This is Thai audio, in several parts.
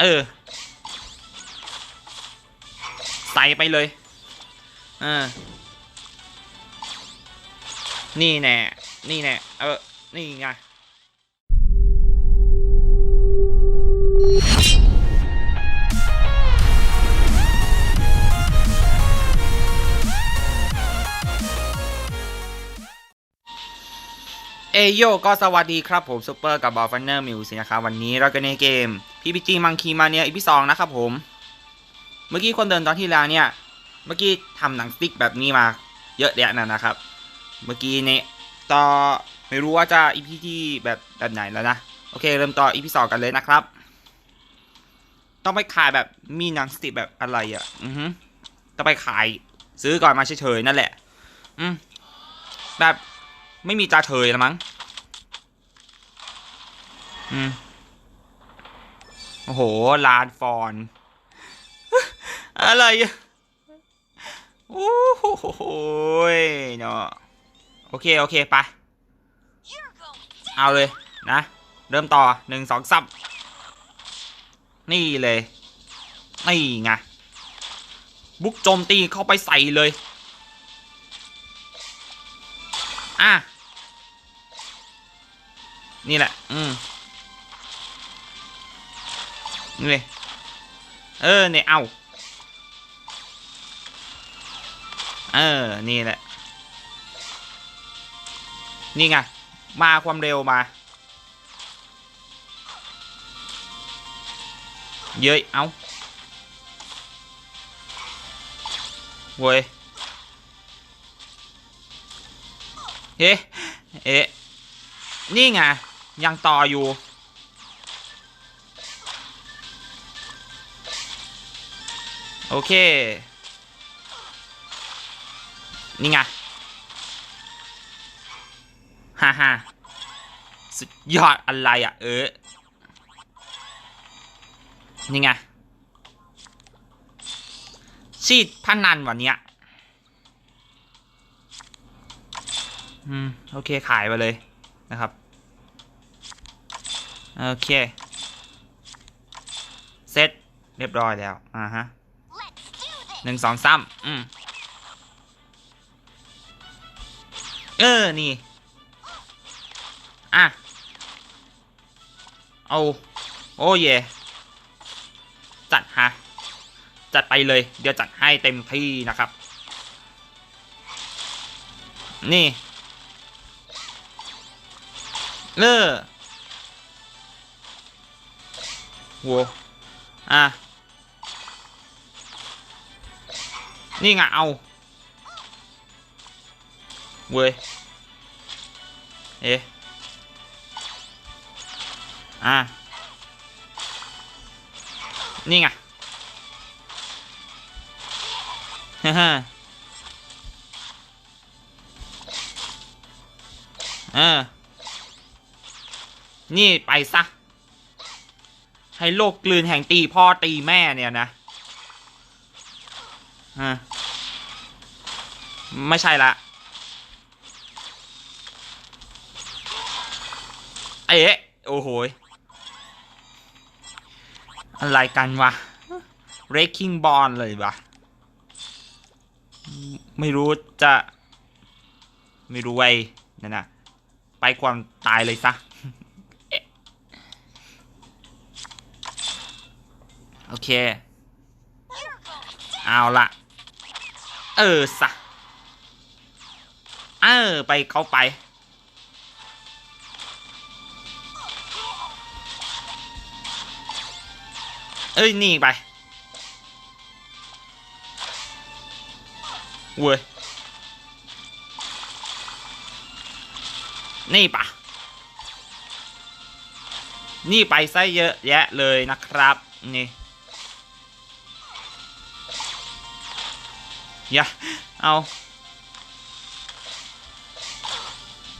เออ ใส่ไปเลยเออนี่แน่ นี่แน่ เออ นี่ไง โยก็สวัสดีครับผมซูเปอร์กับบอลฟันเนอร์มิวสินะครับวันนี้เรากันในเกม PPG Monkey Mania อีพีสองนะครับผม เมื่อกี้คนเดินตอนที่แล้วเนี่ย เมื่อกี้ทำหนังสติ๊กแบบนี้มาเยอะแยะนะนะครับ เมื่อกี้เนี่ยต่อไม่รู้ว่าจะอีพีที่แบบแบบไหนแล้วนะ โอเค เริ่มต่ออีพีสองกันเลยนะครับ ต้องไปขายแบบมีหนังสติ๊กแบบอะไรอะ อือฮึต้องไปขายซื้อก่อนมาเฉยๆนั่นแหละ อืมแบบ ไม่มีตาเฉยแล้วมั้ง อืม โอ้โห ลานฟอน อะไรอะโอ้โหยเนาะโอเค โอเค ไป เอาเลยนะ เริ่มต่อหนึ่งสองสามนี่เลย นี่ไง บุกโจมตีเข้าไปใส่เลย อะ นี่แหละ อืมนี่เลยเออเนี่ยเอาเออ นี่แหละ นี่ไง มาความเร็วมา เย้ย เอาเว้ยเฮ้เอ๊ะ นี่ไง ยังต่ออยู่ โอเค นี่ไงฮ่าฮ่าสุดยอดอะไรอะ เออ นี่ไงชีดพนันวันเนี้ยอืม โอเคขายไปเลยนะครับ โอเค เสร็จเรียบร้อยแล้ว อ่าฮะหนึ่งสองสามอืมเออ นี่ อะ เอา โอ้เย จัดฮะ จัดไปเลย เดี๋ยวจัดให้เต็มที่นะครับ นี่ เออ โวอะ นี่ไงเอา เว้ย เอ๊ะ อะ นี่ไงฮ่าฮ่าเออ นี่ไปซะ ให้โลกกลืนแห่งตีพ่อตีแม่เนี่ยนะฮะไม่ใช่ละ เอ๊ะ โอ้โหอะไรกันวะ Breaking Ball เลยวะ ไม่รู้จะ ไม่รู้ไว้นั่นนะไปความตายเลยซะ โอเค เอาละเออสะเออไปเขาไป เอ้ย นี่ไปเว้ยนี่ปะนี่ไปซะเยอะแยะเลยนะครับ นี่ อย่าเอา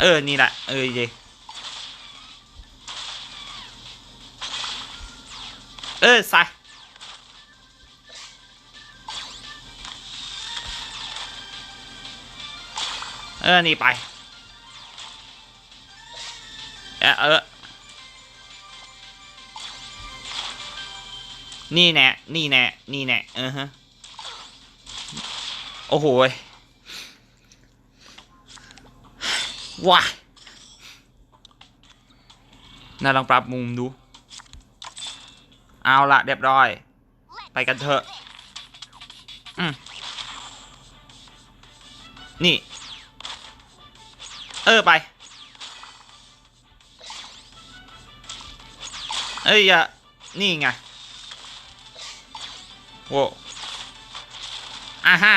เออ นี่แหละ เออเยเออใส่เออ นี่ไป เออเออนี่แน่ นี่แน่ นี่แน่ เออฮะ โอ้โหว้าน่าลองปรับมุมดู เอาละเรียบร้อย ไปกันเถอะอนี่ เออ ไป เอ้ยอย่านี่ไง โว้อ่าฮ่า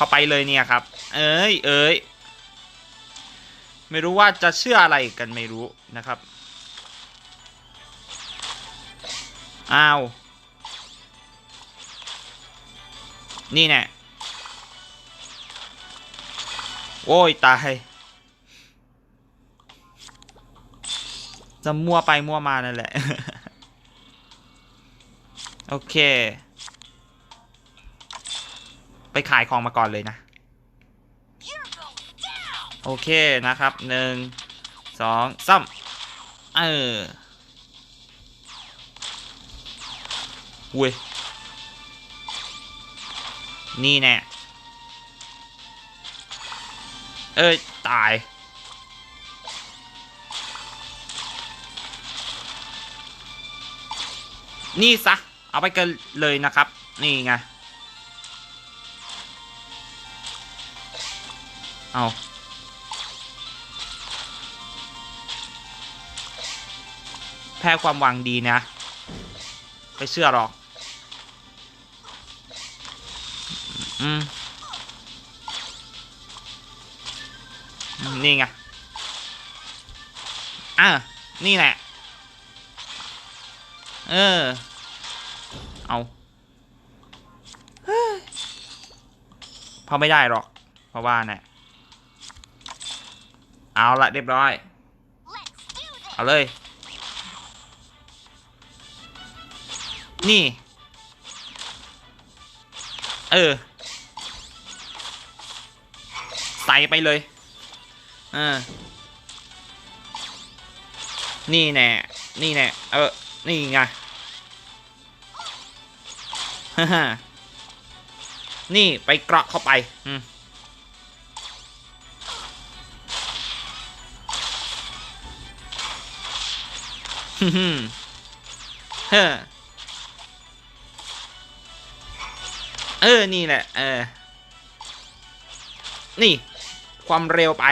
เข้าไปเลยเนี่ยครับ เอ้ยเอ้ยไม่รู้ว่าจะเชื่ออะไรกันไม่รู้นะครับอ้าวนี่แน่โอ้ยตายจะมั่วไปมั่วมานั่นแหละ โอเค ไปขายของมาก่อนเลยนะ โอเคนะครับหนึ่งสองสามเออเว้ยนี่แน่เอ้ย ตาย นี่ซะ เอาไปกันเลยนะครับ นี่ไง เอาแพ้ความหวังดีนะ ไปเชื่อหรอกอืมนี่ไง อะ นี่แหละ เออ เอาเฮ้ยพอไม่ได้หรอก เพราะว่าเนี่ย เอาละเรียบร้อย เอาเลย นี่ เออ ใส่ไปเลย เออ นี่แน่ นี่แน่ เออ นี่ไงฮ่าฮ่านี่ไปเกราะเข้าไป อืม เฮ้อเออ นี่แหละ เออ นี่ ความเร็วไป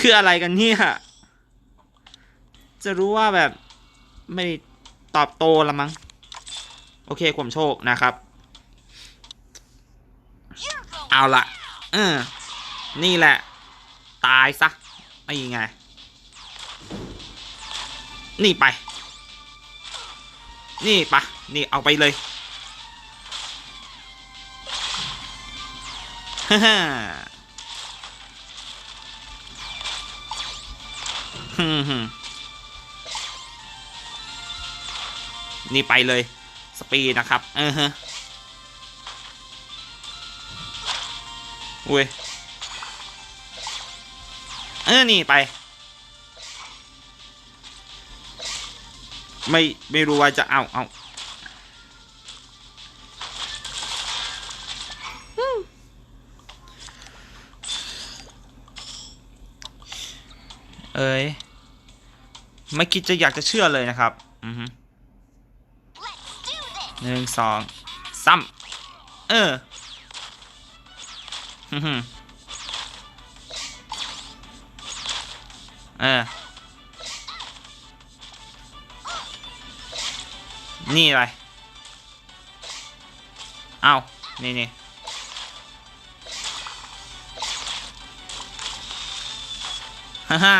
คืออะไรกันเนี่ยจะรู้ว่าแบบ ไม่ตอบโตละมั้ง โอเค ความโชคนะครับ เอาละเออ นี่แหละ ตายซะไอ้ไง นี่ไป นี่ปะนี่เอาไปเลยฮ่าฮ่าฮึมฮึมนี่ไปเลย สปีดนะครับ เออฮะอุ้ย เออนี่ไป ไม่ไม่รู้ว่าจะเอาเอาเอ้ยไม่คิดจะอยากจะเชื่อเลยนะครับอือหนึ่งสองซ้ำเออ เออ นี่อะไร เอานี่นี่ฮ่าฮ่า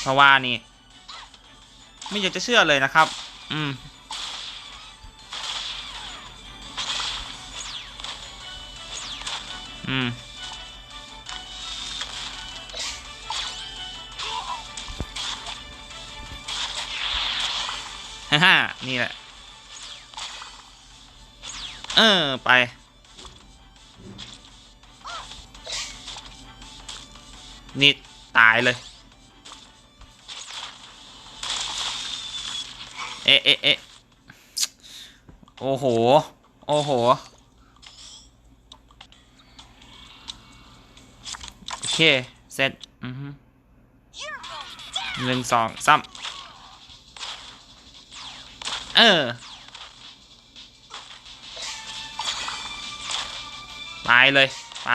เพราะว่านี่ ไม่อยากจะเชื่อเลยนะครับ อืมอืม นี่แหละ เออ ไป นี่ ตายเลย เอ๊ะเอ๊ะเอ๊ะโอ้โห โอ้โห โอเค เสร็จหนึ่งสองสาม เออไปเลยไป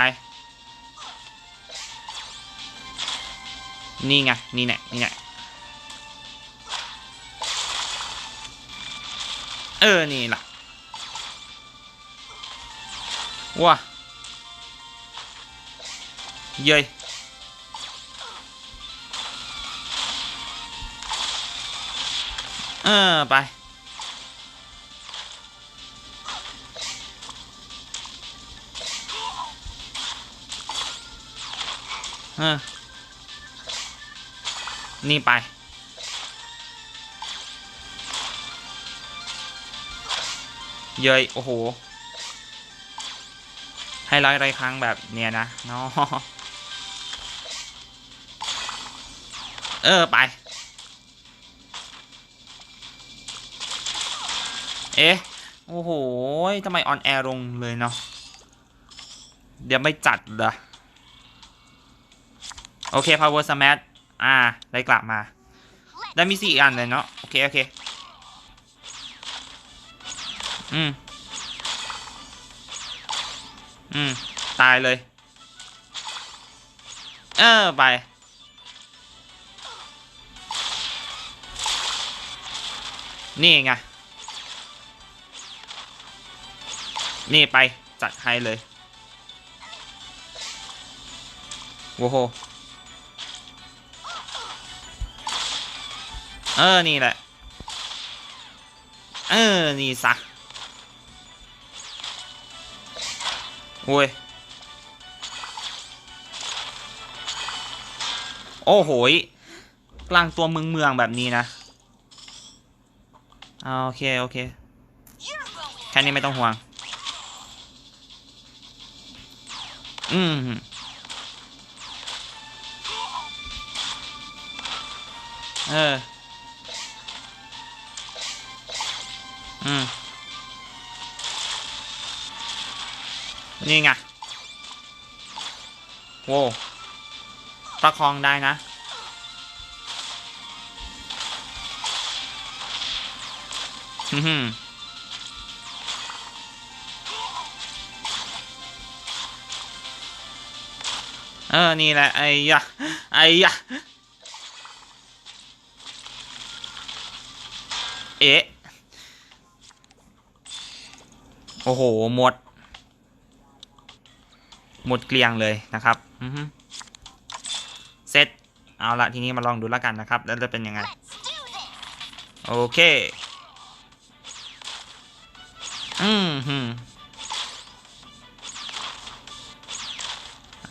นี่ไง นี่แน่นี่แน่เออ นี่ล่ะว้าเย้ยเออ ไป นี่ไป เยยโอ้โห ให้ร้อยร้อยครั้งแบบเนี้ยนะเนาะเออ ไป เอ๊ะ โอ้โหทำไมออนแอร์ลงเลยเนาะ เดี๋ยวไม่จัดเหรอ โอเค power smash อ่า ได้กลับมา ได้มีสี่อันเลยเนาะ โอเค โอเค อืม อืม ตายเลย เออ ไป นี่ไง นี่ไป จัดให้เลย โว้โห เออ นี่แหละ เออ นี่ซะโอ้ย โอ้โหยกลางตัวเมืองเมืองแบบนี้นะโอเค โอเค แค่นี้ไม่ต้องห่วง อืมเออ อืม นี่ไง โว้ประคองได้นะฮึ่มเออ นี่แหละ ไอ้ยะ ไอ้ยะ เอ๊ะ โอ้โห หมด หมดเกลียงเลยนะครับเสร็จ เอาละทีนี้มาลองดูแล้วกันนะครับ แล้วจะเป็นยังไง โอเค อืมฮึ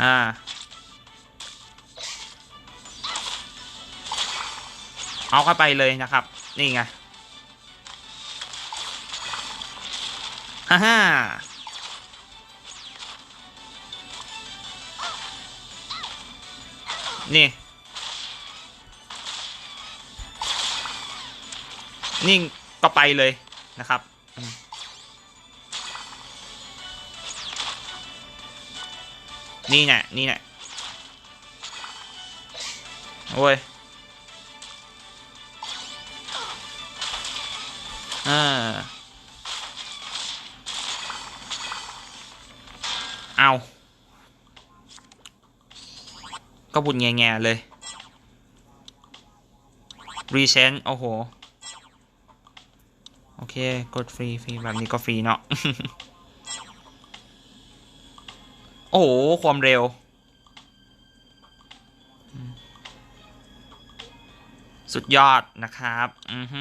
อ่าเอาเข้าไปเลยนะครับ นี่ไง ฮ่าฮ่านี่ นี่ก็ไปเลยนะครับ นี่แน่นี่แน่โอ้ยอ่า เอา ก็บุญแง่ๆเลยรีเชนโอ้โห โอเค กดฟรีฟรีแบบนี้ก็ฟรีเนาะโอ้โห ความเร็ว สุดยอดนะครับ อือฮึ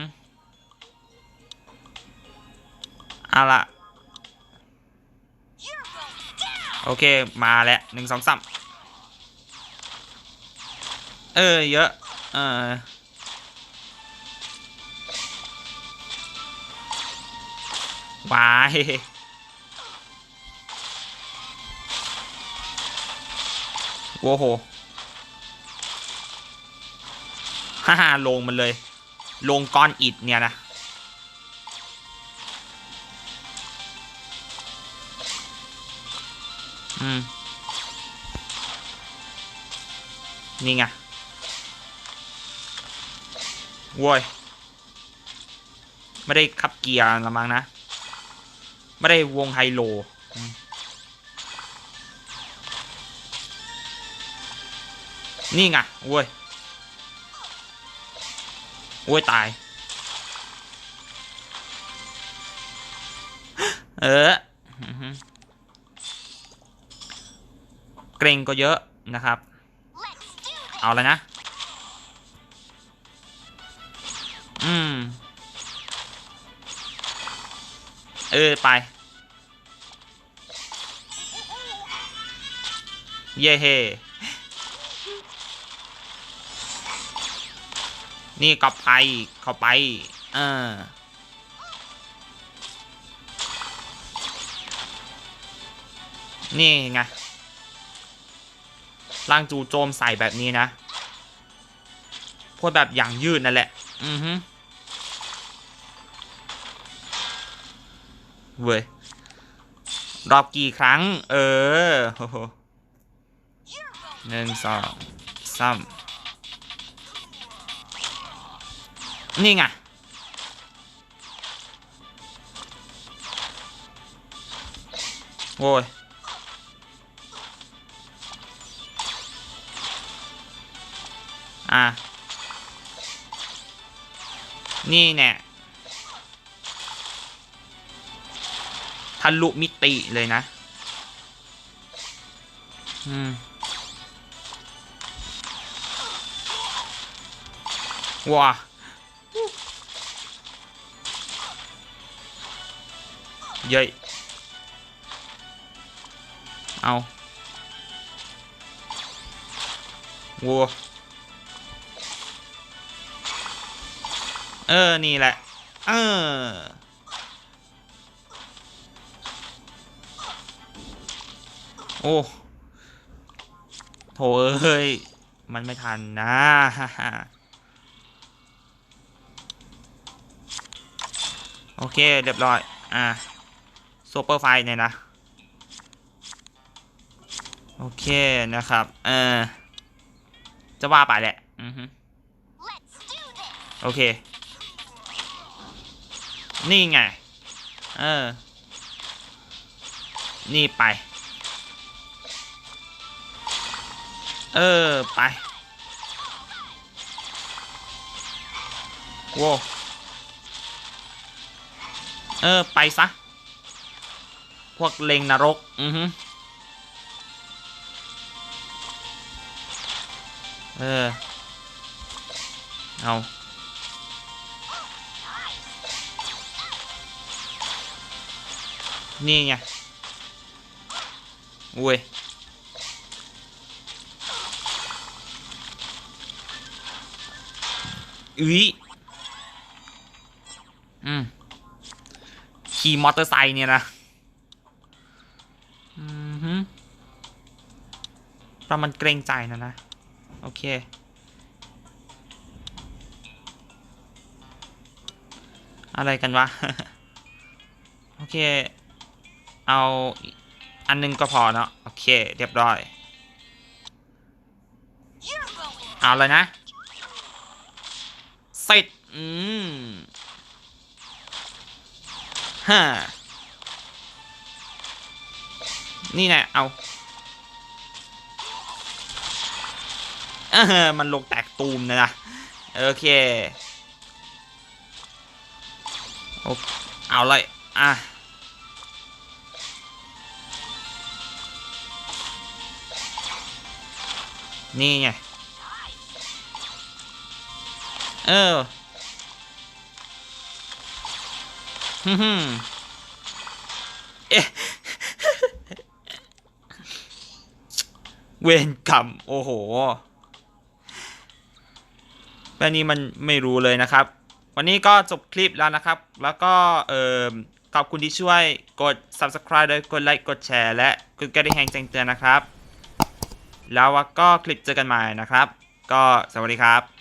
เอาละ โอเคมาแล้วหนึ่งสองสามเออเยอะเออวายโว้โหฮ่าฮ่าลงมันเลย ลงก้อนอิดเนี่ยนะ อืม นี่ไงโว้ย ไม่ได้ขับเกียร์ละมั้งนะ ไม่ได้วงไฮโลนี่ไงโว้ยโว้ย ตาย เออ เกรงก็เยอะนะครับ เอาแล้วนะ อืม เออ ไป เย่เฮนี่ก็ไปเข้าไป เออนี่ไง ร่างจูโจมใส่แบบนี้นะพวกแบบอย่างยืดนั่นแหละ อือฮึเว้ย รอบกี่ครั้ง เออโหหนึ่งสองสามนี่ไง โว้ย อะ นี่แน่ทะลุมิติเลยนะ อืมว้าเย้ยเอาวัว เออ นี่แหละ เออ โอ้โถเอ้ย มันไม่ทันนะโอเค เรียบร้อย อะซูเปอร์ไฟเนี่ยนะ โอเค นะครับ เออ จะว่าไปแหละ อือฮึโอเค นี่ไง เออ นี่ไป เออ ไปโว้เออ ไปซะ พวกเลงนรก อือฮึเออ เอา นี่ไงอุ้ยอุ้ยอืมขี่มอเตอร์ไซค์เนี่ยนะอืมฮึเราะมันเกรงใจนะนะ โอเค อะไรกันวะ โอเค เอาอันหนึงก็พอเนาะโอเค เรียบร้อย เอาเลยนะเสร็จอืมฮ่านี่แน่เอาเออมันลงแตกตูมเลยนะโอเคโอเอาเลยอะ นี่ไง เออฮึ่มๆเอ๊ะเวรกรรมโอ้โหแบบนี้มันไม่รู้เลยนะครับ วันนี้ก็จบคลิปแล้วนะครับ แล้วก็เออขอบคุณที่ช่วยกด subscribe ด้วยกดไลค์กดแชร์และกดกระดิ่งแจ้งเตือนนะครับ แล้วก็คลิปเจอกันใหม่นะครับ ก็สวัสดีครับ